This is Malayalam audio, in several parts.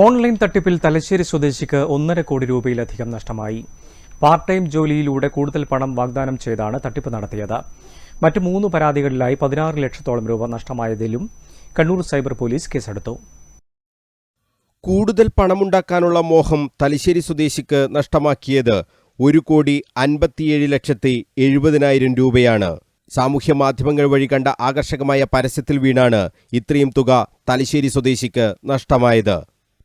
ഓൺലൈൻ തട്ടിപ്പിൽ തലശ്ശേരി സ്വദേശിക്ക് ഒന്നര കോടി രൂപയിലധികം നഷ്ടമായി. പാർട്ട് ടൈം ജോലിയിലൂടെ കൂടുതൽ പണം വാഗ്ദാനം ചെയ്താണ് തട്ടിപ്പ് നടത്തിയത്. മറ്റ് മൂന്ന് പരാതികളിലായി പതിനാറ് ലക്ഷത്തോളം രൂപ നഷ്ടമായതിലും കണ്ണൂർ സൈബർ പോലീസ് കേസെടുത്തു. കൂടുതൽ പണമുണ്ടാക്കാനുള്ള മോഹം തലശ്ശേരി സ്വദേശിക്ക് നഷ്ടമാക്കിയത് ഒരു കോടി അൻപത്തിയേഴ് ലക്ഷത്തി എഴുപതിനായിരം രൂപയാണ്. സാമൂഹ്യ മാധ്യമങ്ങൾ വഴി കണ്ട ആകർഷകമായ പരസ്യത്തിൽ വീണാണ് ഇത്രയും തുക തലശ്ശേരി സ്വദേശിക്ക് നഷ്ടമായത്.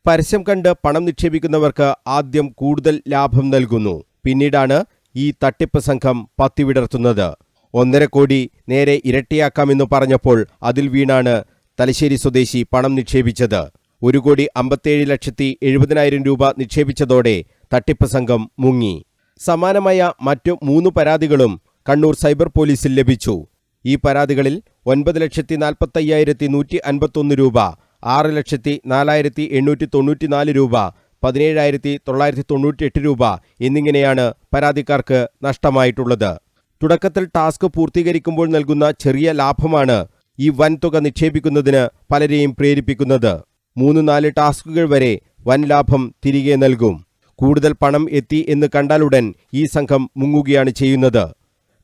പരസ്യം കണ്ട് പണം നിക്ഷേപിക്കുന്നവർക്ക് ആദ്യം കൂടുതൽ ലാഭം നൽകുന്നു. പിന്നീടാണ് ഈ തട്ടിപ്പ് സംഘം പത്തിവിടർത്തുന്നത് ഒന്നര കോടി നേരെ ഇരട്ടിയാക്കാമെന്ന് പറഞ്ഞപ്പോൾ അതിൽ വീണാണ് തലശ്ശേരി സ്വദേശി പണം നിക്ഷേപിച്ചത്. ഒരു കോടി അമ്പത്തേഴ് ലക്ഷത്തി എഴുപതിനായിരം രൂപ നിക്ഷേപിച്ചതോടെ തട്ടിപ്പ് സംഘം മുങ്ങി. സമാനമായ മറ്റു മൂന്ന് പരാതികളും കണ്ണൂർ സൈബർ പോലീസിൽ ലഭിച്ചു. ഈ പരാതികളിൽ ഒൻപത് ലക്ഷത്തി നാൽപ്പത്തയ്യായിരത്തി നൂറ്റി അൻപത്തൊന്ന് രൂപ ആറ് ലക്ഷത്തി നാലായിരത്തി എണ്ണൂറ്റി തൊണ്ണൂറ്റിനാല് രൂപ പതിനേഴായിരത്തി തൊള്ളായിരത്തി തൊണ്ണൂറ്റിയെട്ട് രൂപ എന്നിങ്ങനെയാണ് പരാതിക്കാർക്ക് നഷ്ടമായിട്ടുള്ളത്. തുടക്കത്തിൽ ടാസ്ക് പൂർത്തീകരിക്കുമ്പോൾ നൽകുന്ന ചെറിയ ലാഭമാണ് ഈ വൻതുക നിക്ഷേപിക്കുന്നതിന് പലരെയും പ്രേരിപ്പിക്കുന്നത്. മൂന്ന് നാല് ടാസ്കുകൾ വരെ വൻ ലാഭം തിരികെ നൽകും. കൂടുതൽ പണം എത്തി എന്ന് കണ്ടാലുടൻ ഈ സംഘം മുങ്ങുകയാണ് ചെയ്യുന്നത്.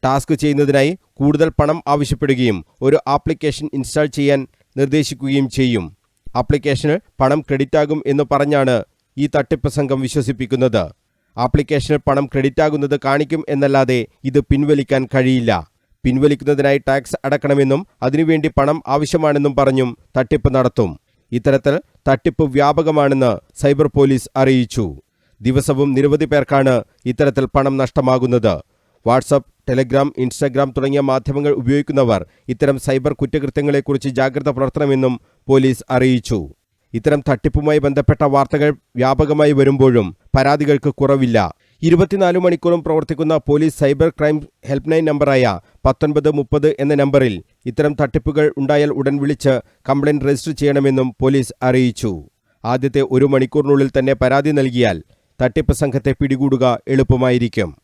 ടാസ്ക് ചെയ്യുന്നതിനായി കൂടുതൽ പണം ആവശ്യപ്പെടുകയും ഒരു ആപ്ലിക്കേഷൻ ഇൻസ്റ്റാൾ ചെയ്യാൻ നിർദ്ദേശിക്കുകയും ചെയ്യും. ആപ്ലിക്കേഷന് പണം ക്രെഡിറ്റ് ആകും എന്ന് പറഞ്ഞാണ് ഈ തട്ടിപ്പ് സംഘം വിശ്വസിപ്പിക്കുന്നത്. ആപ്ലിക്കേഷനിൽ പണം ക്രെഡിറ്റ് ആകുന്നത് കാണിക്കും എന്നല്ലാതെ ഇത് പിൻവലിക്കാൻ കഴിയില്ല. പിൻവലിക്കുന്നതിനായി ടാക്സ് അടക്കണമെന്നും അതിനുവേണ്ടി പണം ആവശ്യമാണെന്നും പറഞ്ഞും തട്ടിപ്പ് നടത്തും. ഇത്തരത്തിൽ തട്ടിപ്പ് വ്യാപകമാണെന്ന് സൈബർ പോലീസ് അറിയിച്ചു. ദിവസവും നിരവധി പേർക്കാണ് ഇത്തരത്തിൽ പണം നഷ്ടമാകുന്നത്. വാട്സപ്പ് ടെലഗ്രാം ഇൻസ്റ്റാഗ്രാം തുടങ്ങിയ മാധ്യമങ്ങൾ ഉപയോഗിക്കുന്നവർ ഇത്തരം സൈബർ കുറ്റകൃത്യങ്ങളെക്കുറിച്ച് ജാഗ്രത പുലർത്തണമെന്നും പോലീസ് അറിയിച്ചു. ഇത്തരം തട്ടിപ്പുമായി ബന്ധപ്പെട്ട വാർത്തകൾ വ്യാപകമായി വരുമ്പോഴും പരാതികൾക്ക് കുറവില്ല. ഇരുപത്തിനാല് മണിക്കൂറും പ്രവർത്തിക്കുന്ന police cyber crime help line നമ്പറായ പത്തൊൻപത് മുപ്പത് എന്ന നമ്പറിൽ ഇത്തരം തട്ടിപ്പുകൾ ഉണ്ടായാൽ ഉടൻ വിളിച്ച് കംപ്ലയിന്റ് രജിസ്റ്റർ ചെയ്യണമെന്നും പോലീസ് അറിയിച്ചു. ആദ്യത്തെ ഒരു മണിക്കൂറിനുള്ളിൽ തന്നെ പരാതി നൽകിയാൽ തട്ടിപ്പ് സംഘത്തെ പിടികൂടുക എളുപ്പമായിരിക്കും.